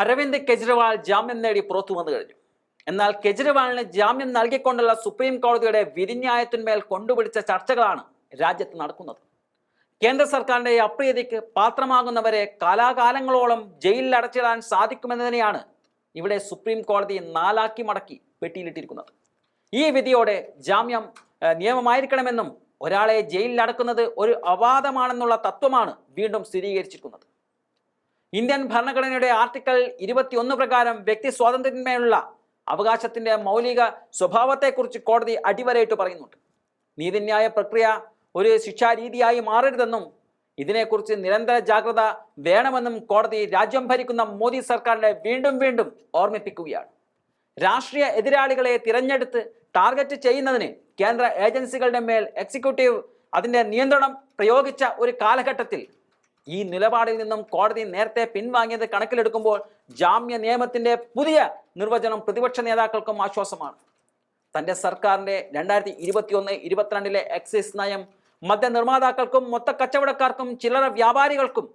അരവിന്ദ് കെജ്രിവാൾ ജാമ്യം നേടി പുറത്തു വന്നു കഴിഞ്ഞു. എന്നാൽ കെജ്രിവാളിന് ജാമ്യം നൽകിക്കൊണ്ടുള്ള സുപ്രീം കോടതിയുടെ വിധിന്യായത്തിന്മേൽ കൊണ്ടുപിടിച്ച ചർച്ചകളാണ് രാജ്യത്ത് നടക്കുന്നത്. കേന്ദ്ര സർക്കാരിന്റെ അപ്രീതിക്ക് പാത്രമാകുന്നവരെ കാലാകാലങ്ങളോളം ജയിലിൽ അടച്ചിടാൻ സാധിക്കുമെന്നതിനെയാണ് ഇവിടെ സുപ്രീം കോടതി നാലാക്കി മടക്കി പെട്ടിയിലിട്ടിരിക്കുന്നത്. ഈ വിധിയോടെ ജാമ്യം നിയമമായിരിക്കണമെന്നും ഒരാളെ ജയിലിൽ അടക്കുന്നത് ഒരു അവാദമാണെന്നുള്ള തത്വമാണ് വീണ്ടും സ്ഥിരീകരിച്ചിരിക്കുന്നത്. ഇന്ത്യൻ ഭരണഘടനയുടെ ആർട്ടിക്കിൾ ഇരുപത്തിയൊന്ന് പ്രകാരം വ്യക്തി സ്വാതന്ത്ര്യത്തിന്മേലുള്ള അവകാശത്തിന്റെ മൗലിക സ്വഭാവത്തെക്കുറിച്ച് കോടതി അടിവരയിട്ട് പറയുന്നുണ്ട്. നീതിന്യായ പ്രക്രിയ ഒരു ശിക്ഷാരീതിയായി മാറരുതെന്നും ഇതിനെക്കുറിച്ച് നിരന്തര ജാഗ്രത വേണമെന്നും കോടതി രാജ്യം ഭരിക്കുന്ന മോദി സർക്കാരിനെ വീണ്ടും വീണ്ടും ഓർമ്മിപ്പിക്കുകയാണ്. രാഷ്ട്രീയ എതിരാളികളെ തിരഞ്ഞെടുത്ത് ടാർഗറ്റ് ചെയ്യുന്നതിന് കേന്ദ്ര ഏജൻസികളുടെ മേൽ എക്സിക്യൂട്ടീവ് അതിന്റെ നിയന്ത്രണം പ്രയോഗിച്ച ഒരു കാലഘട്ടത്തിൽ ഈ നിലപാടിൽ നിന്നും കോടതി നേരത്തെ പിൻവാങ്ങിയത് കണക്കിലെടുക്കുമ്പോൾ ജാമ്യ നിയമത്തിന്റെ പുതിയ നിർവചനം പ്രതിപക്ഷ നേതാക്കൾക്കും ആശ്വാസമാണ്. തന്റെ സർക്കാരിന്റെ രണ്ടായിരത്തി ഇരുപത്തിയൊന്ന് ഇരുപത്തിരണ്ടിലെ എക്സൈസ് നയം മദ്യനിർമ്മാതാക്കൾക്കും മൊത്ത കച്ചവടക്കാർക്കും ചില്ലറ വ്യാപാരികൾക്കും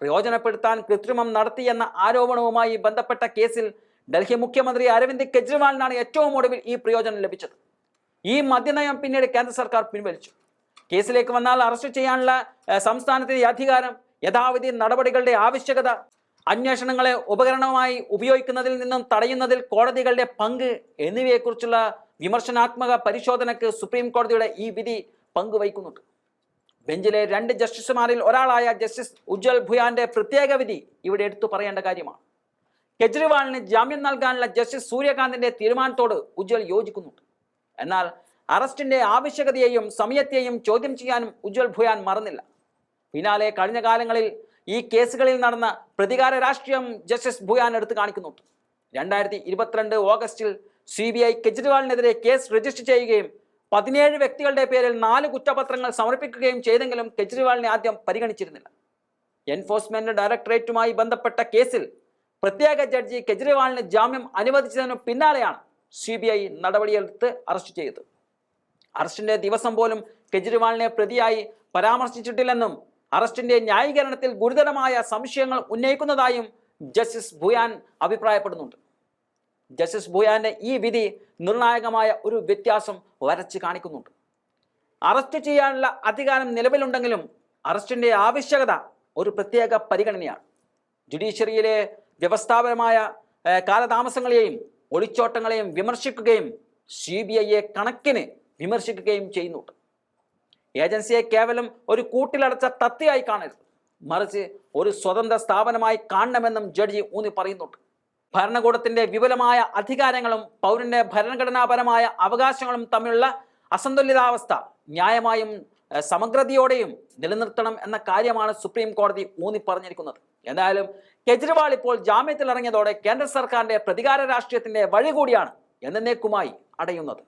പ്രയോജനപ്പെടുത്താൻ കൃത്രിമം നടത്തിയെന്ന ആരോപണവുമായി ബന്ധപ്പെട്ട കേസിൽ ഡൽഹി മുഖ്യമന്ത്രി അരവിന്ദ് കെജ്രിവാളിനാണ് ഏറ്റവും ഒടുവിൽ ഈ പ്രയോജനം ലഭിച്ചത്. ഈ മദ്യനയം പിന്നീട് കേന്ദ്ര സർക്കാർ പിൻവലിച്ചു. കേസിലേക്ക് വന്നാൽ അറസ്റ്റ് ചെയ്യാനുള്ള സംസ്ഥാനത്തിന്റെ അധികാരം യഥാവിധി നടപടികളുടെ ആവശ്യകത അന്വേഷണങ്ങളെ ഉപകരണമായി ഉപയോഗിക്കുന്നതിൽ നിന്നും തടയുന്നതിൽ കോടതികളുടെ പങ്ക് എന്നിവയെക്കുറിച്ചുള്ള വിമർശനാത്മക പരിശോധനയ്ക്ക് സുപ്രീം കോടതിയുടെ ഈ വിധി പങ്കുവയ്ക്കുന്നുണ്ട്. ബെഞ്ചിലെ രണ്ട് ജസ്റ്റിസുമാരിൽ ഒരാളായ ജസ്റ്റിസ് ഉജ്ജൽ ഭുയാന്റെ പ്രത്യേക വിധി ഇവിടെ എടുത്തു പറയേണ്ട കാര്യമാണ്. കെജ്രിവാളിന് ജാമ്യം നൽകാനുള്ള ജസ്റ്റിസ് സൂര്യകാന്തിന്റെ തീരുമാനത്തോട് ഉജ്ജൽ യോജിക്കുന്നുണ്ട്. എന്നാൽ അറസ്റ്റിന്റെ ആവശ്യകതയെയും സമയത്തെയും ചോദ്യം ചെയ്യാനും ഉജ്വൽ ഭുയാൻ മറന്നില്ല. പിന്നാലെ കഴിഞ്ഞ കാലങ്ങളിൽ ഈ കേസുകളിൽ നടന്ന പ്രതികാര രാഷ്ട്രീയം ജസ്റ്റിസ് ഭുയാൻ എടുത്തു കാണിക്കുന്നുണ്ട്. രണ്ടായിരത്തി ഇരുപത്തിരണ്ട് ഓഗസ്റ്റിൽ സി ബി ഐ കെജ്രിവാളിനെതിരെ കേസ് രജിസ്റ്റർ ചെയ്യുകയും പതിനേഴ് വ്യക്തികളുടെ പേരിൽ നാല് കുറ്റപത്രങ്ങൾ സമർപ്പിക്കുകയും ചെയ്തെങ്കിലും കെജ്രിവാളിനെ ആദ്യം പരിഗണിച്ചിരുന്നില്ല. എൻഫോഴ്സ്മെന്റ് ഡയറക്ടറേറ്റുമായി ബന്ധപ്പെട്ട കേസിൽ പ്രത്യേക ജഡ്ജി കെജ്രിവാളിന് ജാമ്യം അനുവദിച്ചതിനു പിന്നാലെയാണ് സി ബി ഐ നടപടിയെടുത്ത് അറസ്റ്റ് ചെയ്തത്. അറസ്റ്റിന്റെ ദിവസം പോലും കെജ്രിവാളിനെ പ്രതിയായി പരാമർശിച്ചിട്ടില്ലെന്നും അറസ്റ്റിന്റെ ന്യായീകരണത്തിൽ ഗുരുതരമായ സംശയങ്ങൾ ഉന്നയിക്കുന്നതായും ജസ്റ്റിസ് ഭുയാൻ അഭിപ്രായപ്പെടുന്നുണ്ട്. ജസ്റ്റിസ് ഭുയാന്റെ ഈ വിധി നിർണായകമായ ഒരു വ്യത്യാസം വരച്ച് കാണിക്കുന്നുണ്ട്. അറസ്റ്റ് ചെയ്യാനുള്ള അധികാരം നിലവിലുണ്ടെങ്കിലും അറസ്റ്റിന്റെ ആവശ്യകത ഒരു പ്രത്യേക പരിഗണനയാണ്. ജുഡീഷ്യറിയിലെ വ്യവസ്ഥാപരമായ കാലതാമസങ്ങളെയും ഒളിച്ചോട്ടങ്ങളെയും വിമർശിക്കുകയും സി ബി ഐയെ കണക്കിന് വിമർശിക്കുകയും ചെയ്യുന്നുണ്ട്. ഏജൻസിയെ കേവലം ഒരു കൂട്ടിലടച്ച തത്തയായി കാണരുത്. മറിച്ച് ഒരു സ്വതന്ത്ര സ്ഥാപനമായി കാണണമെന്നും ജഡ്ജി ഊന്നി പറയുന്നുണ്ട്. ഭരണകൂടത്തിന്റെ വിപുലമായ അധികാരങ്ങളും പൗരന്റെ ഭരണഘടനാപരമായ അവകാശങ്ങളും തമ്മിലുള്ള അസന്തുലിതാവസ്ഥ ന്യായമായും സമഗ്രതയോടെയും നിലനിർത്തണം എന്ന കാര്യമാണ് സുപ്രീം കോടതി ഊന്നി പറഞ്ഞിരിക്കുന്നത്. എന്തായാലും കെജ്രിവാൾ ഇപ്പോൾ ജാമ്യത്തിൽ ഇറങ്ങിയതോടെ കേന്ദ്ര സർക്കാരിന്റെ പ്രതികാര രാഷ്ട്രീയത്തിന്റെ വഴി കൂടിയാണ് എന്നേക്കുമായി അടയുന്നത്.